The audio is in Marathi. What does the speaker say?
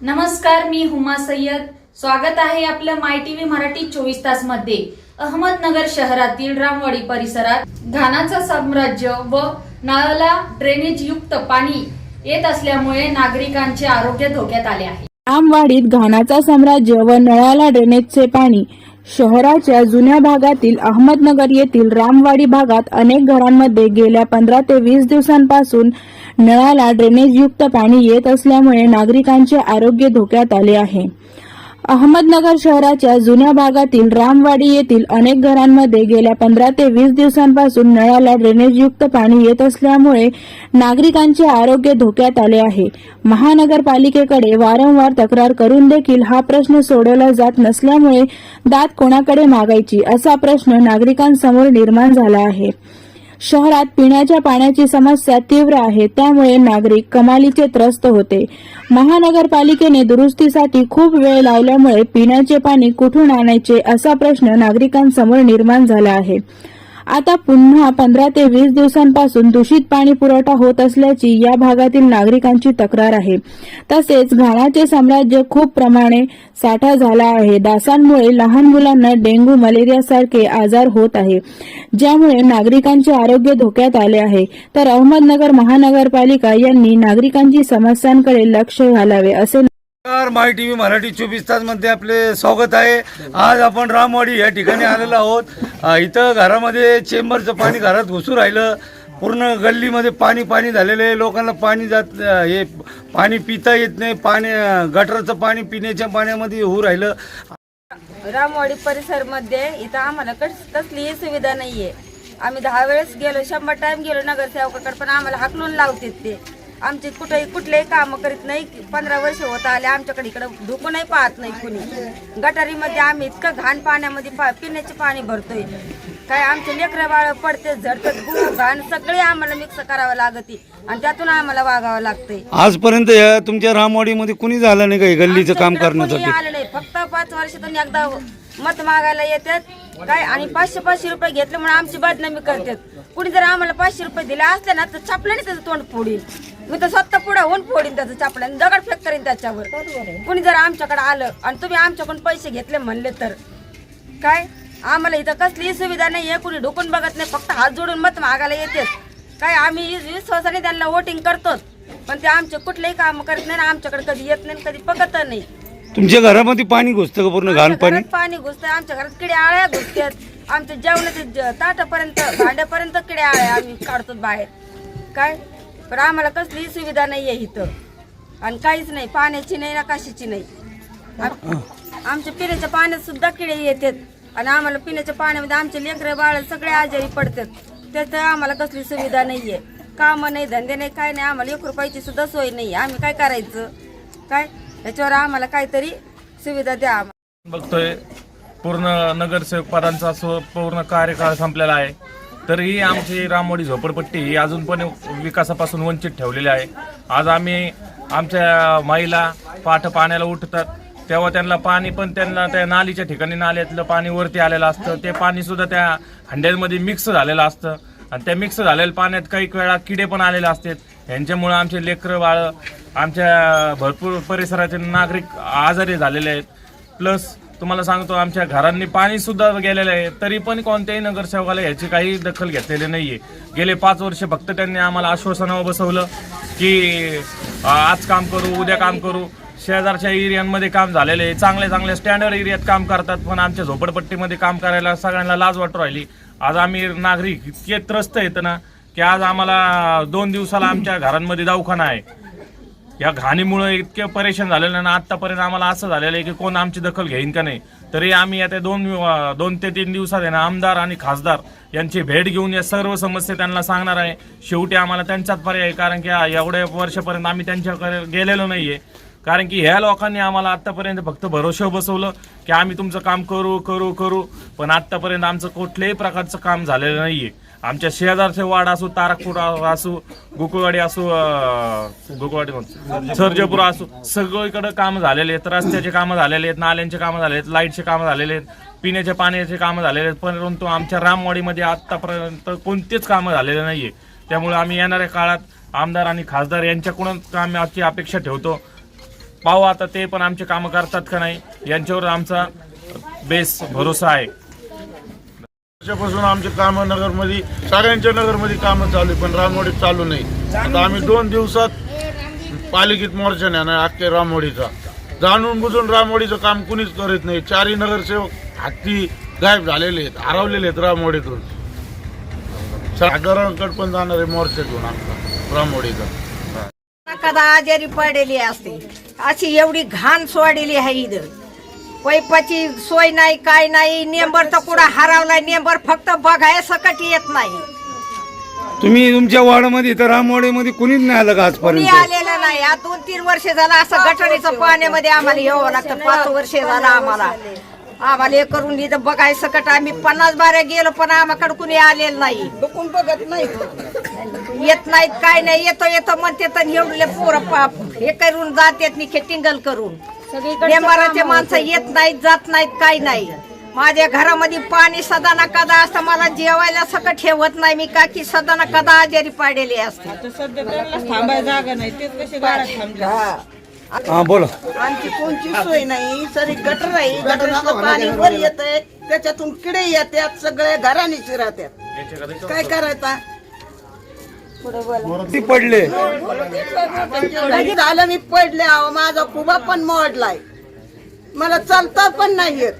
नमस्कार मी हुमा सय्यद. स्वागत आहे आपलं माय टीव्ही मराठी चोवीस तासमध्ये अहमदनगर शहरातील रामवाडी परिसरात घाणाचं साम्राज्य व नळाला ड्रेनेज युक्त पाणी येत असल्यामुळे नागरिकांचे आरोग्य धोक्यात आले आहे. आमवाडीत घाणाचा साम्राज्य व नळाला ड्रेनेजचे पाणी. शहराच्या जुन्या भागातील अहमदनगर येथील रामवाडी भागात अनेक घरांमध्ये गेल्या पंधरा ते वीस दिवसांपासून नळाला ड्रेनेजयुक्त पाणी येत असल्यामुळे नागरिकांचे आरोग्य धोक्यात आले आहे. अहमदनगर शहराच्या जुन्या भागातील रामवाडी येथील अनेक घरांमध्ये गेल्या पंधरा ते वीस दिवसांपासून नळाला ड्रेनेजयुक्त पाणी येत असल्यामुळे नागरिकांचे आरोग्य धोक्यात आले आहे. महानगरपालिकेकडे वारंवार तक्रार करून देखील हा प्रश्न सोडवला जात नसल्यामुळे दात कोणाकडे मागायची असा प्रश्न नागरिकांसमोर निर्माण झाला आहे. शहरात पिण्याच्या पाण्याची समस्या तीव्र आहे. त्यामुळे नागरिक कमालीचे त्रस्त होते. महानगरपालिकेने दुरुस्तीसाठी खूप वेळ लावल्यामुळे पिण्याचे पाणी कुठून आणायचे असा प्रश्न नागरिकांसमोर निर्माण झाला आहे. आता पुन्हा पंधरा ते वीस दिवसांपासून दूषित पाणी पुरवठा होत असल्याची या भागातील नागरिकांची तक्रार आहे. तसेच घाणाचे साम्राज्य खूप प्रमाणे साठा झाला आहे. डासांमुळे लहान मुलांना डेंग्यू मलेरिया सारखे आजार होत आहे. ज्यामुळे नागरिकांचे आरोग्य धोक्यात आले आहे. तर अहमदनगर महानगरपालिका यांनी नागरिकांची समस्यांकडे लक्ष घालावे असे माय टी व्ही मराठी चोवीस तासमध्ये आपले स्वागत आहे. आज आपण रामवाडी या ठिकाणी आलेलो आहोत. इथं घरामध्ये चेंबरचं पाणी घरात घुसू राहिलं. पूर्ण गल्लीमध्ये पाणी पाणी झालेलं आहे. लोकांना पाणी जात हे पाणी पिता येत नाही. पाणी गटरचं पाणी पिण्याच्या पाण्यामध्ये होऊ राहिलं. रामवाडी परिसरमध्ये इथं आम्हाला कस कसलीही सुविधा नाही आहे आम्ही दहा वेळेस गेलो शंभर टाईम गेलो नगरसेवकाकडे पण आम्हाला हाकलून लावतात ते. आमचे कुठेही कुठलेही कामं करीत नाही. पंधरा वर्ष होत आले आमच्याकडे इकडे ढुकूनही पाहत नाही कुणी. गटारीमध्ये आम्ही इतकं घाण पाण्यामध्ये पा पिण्याचे पाणी भरतोय. काय आमचे लेकरं बाळ पडते झडतात गु घाण सगळे आम्हाला मिक्स करावं लागते. आणि त्यातून आम्हाला वागावं लागतंय. आजपर्यंत या तुमच्या रामवाडीमध्ये कुणी झालं नाही काही गल्लीचं काम करण्यासाठी? आलं नाही. फक्त पाच वर्षातून एकदा मत मागायला येतात. काय? आणि पाचशे पाचशे रुपये घेतले म्हणून आमची बदनामी करतात. कुणी जर आम्हाला पाचशे रुपये दिले असले ना तर छापल्याने त्याचं तोंड फोडीन मी तर स्वतः पुढे होऊन फोडीन त्याचं छापल्याने दगड फेक करीन त्याच्यावर. कुणी जर आमच्याकडे आलं आणि तुम्ही आमच्याकडून पैसे घेतले म्हणले तर? काय? आम्हाला इथं कसलीही सुविधा नाही आहे कुणी ढुकून बघत नाही फक्त हात जोडून मत मागायला येतेच काय आम्ही विश्वासाने त्यांना वोटिंग करतोच पण ते आमचे कुठलेही काम करत नाही आणि आमच्याकडे कधी येत नाही कधी बघत नाही. तुमच्या घरामध्ये पाणी घुसतं का पूर्ण घाण पाणी? पाणी घुसतं आमच्या घरात किडे आळ्या घुसतात. आमच्या जेवणाचे ज- ताटापर्यंत भांड्यापर्यंत किडे आळ्या आम्ही काढतो बाहेर. काय? पण आम्हाला कसलीही सुविधा नाही आहे इथं. आणि काहीच नाही पाण्याची नाही ना कशाची नाही. आम- आमच्या पिण्याच्या पाण्यात सुद्धा किडे येतात. आणि आम्हाला पिण्याच्या पाण्यामध्ये आमचे लेकरं बाळ सगळे आजारी पडतात. त्याचं आम्हाला कसली सुविधा नाहीये. कामं नाही धंदे नाही काय नाही. आम्हाला एक रुपयाची सुद्धा सोय नाही आम्ही काय करायचं? काय? याच्यावर आम्हाला काहीतरी सुविधा द्या आम्हाला. बघतोय पूर्ण नगरसेवक पदांचा पूर्ण कार्यकाळ संपलेला आहे. तरीही आमची रामवाडी झोपडपट्टी ही अजून पण विकासापासून वंचित ठेवलेली आहे. आज आम्ही आमच्या माईला पाठ पाण्याला उठतात. तेव्हा त्यांना पाणी पण त्यांना त्या नालीच्या ठिकाणी नाल्यातलं पाणी वरती आलेलं असतं. ते पाणी सुद्धा त्या हंड्यांमध्ये मिक्स झालेलं असतं. आणि त्या मिक्स झालेल्या पाण्यात काही वेळा किडे पण आलेले असतात. ह्यांच्यामुळं आमचे लेकरं बाळं आमच्या भरपूर परिसराचे नागरिक आजारी झालेले आहेत. प्लस तुम्हाला सांगतो आमच्या घरांनी पाणी सुद्धा गेलेलं आहे. तरी पण कोणत्याही नगरसेवकाला याची काही दखल घेतलेली नाहीये. गेले पाच वर्ष फक्त त्यांनी आम्हाला आश्वासनावर बसवलं की आज काम करू उद्या काम करू. शेजारच्या एरियांमध्ये काम झालेलं आहे. चांगले चांगले स्टँडर्ड एरियात काम करतात पण आमच्या झोपडपट्टीमध्ये काम करायला सगळ्यांना लाज वाटू राहिली. आज आम्ही नागरिक इतके त्रस्त येतं ना की आज आम्हाला दोन दिवसाला आमच्या घरांमध्ये दवाखाना आहे. या घाणीमुळे इतके परेशान झालेलं आणि आतापर्यंत आम्हाला असं झालेलं आहे की कोण आमची दखल घेईन का नाही? तरी आम्ही आता दोन दोन ते तीन दिवसात आहे ना आमदार आणि खासदार यांची भेट घेऊन या सर्व समस्या त्यांना सांगणार आहे. शेवटी आम्हाला त्यांचाच पर्याय कारण की एवढ्या वर्षापर्यंत आम्ही त्यांच्याकडे गेलेलो नाही आहे कारण की ह्या लोकांनी आम्हाला आत्तापर्यंत फक्त भरोशावर बसवलं की आम्ही तुमचं काम करू करू करू पण आत्तापर्यंत आमचं कुठल्याही प्रकारचं काम झालेलं नाही आहे आमच्या शेजारचे वाड असो तारकपूर असू गोकुळवाडी असो अं, गोकुळवाडी म्हणतो, सर्जपूर असो सगळीकडे काम झालेले आहेत. रस्त्याचे कामं झालेले आहेत नाल्यांचे कामं झाले आहेत लाईटचे कामं झालेले आहेत पिण्याच्या पाण्याचे कामं झालेले आहेत. परंतु आमच्या रामवाडीमध्ये आतापर्यंत कोणतेच कामं झालेले नाहीये. त्यामुळे आम्ही येणाऱ्या काळात आमदार आणि खासदार यांच्याकडून कामाची आजची अपेक्षा ठेवतो. पाहू आता ते पण आमचे कामं करतात का नाही यांच्यावर आमचा बेस भरोसा आहे. वर्षापासून आमचे कामं नगरमध्ये सगळ्यांच्या नगरमध्ये कामं चालू आहे, पण रामवाडीत चालू नाही. आता आम्ही दोन दिवसात पालिकेत मोर्चा नेणार अख्खे रामवाडीचा जाणून बुजून रामवाडीचं काम कुणीच करत नाही. चारही नगरसेवक हत्ती गायब झालेले आहेत हरवलेले आहेत रामवाडीतून सागरांकडे पण जाणार आहे मोर्चा घेऊन आमचा रामवाडीचा कदा आजारी पडलेली असते अशी एवढी घाण सोडलेली आहे इथं. पैपाची सोय नाही काय नाही नेंबर तर कुठं हरवलाय नेंबर फक्त बघाय सकट येत नाही. तुम्ही तुमच्या वार्डामध्ये इथं रामवाडीमध्ये कुणीच नाही आलं का कुणी आजपर्यंत? आलेलं नाही. आज दोन तीन वर्ष झालं असं गटरीचं पाण्यामध्ये आम्हाला यावं लागतं. पाच वर्ष झालं आम्हाला. आम्हाला हे करून इथं बघाय सकट आम्ही पन्नास बाऱ्या गेलो पण आम्हाकडे कुणी आलेलं नाही. बघत नाही. येत नाहीत काय नाही येतो येतो म्हणते तर एवढले पोरं पा- हे करून जातात निखे टिंगल करून. मेंबराचे माणसं येत नाहीत जात नाहीत काही नाही. माझ्या घरामध्ये पाणी सदाना कदा असतं मला जेवायला सकट ठेवत नाही. मी का की सदाना कदा आजारी पाडलेली असते. हा. हा बोला. आमची कोणची सोय नाही सरी गटर आहे. गटराचं पाणी वर येत आहे त्याच्यातून किडे येतात सगळे घरानेच राहतात. काय करायचा? किती पडले. झालं मी पडले अहो माझा खुबा पण मोडलाय. मला चालता पण नाही येत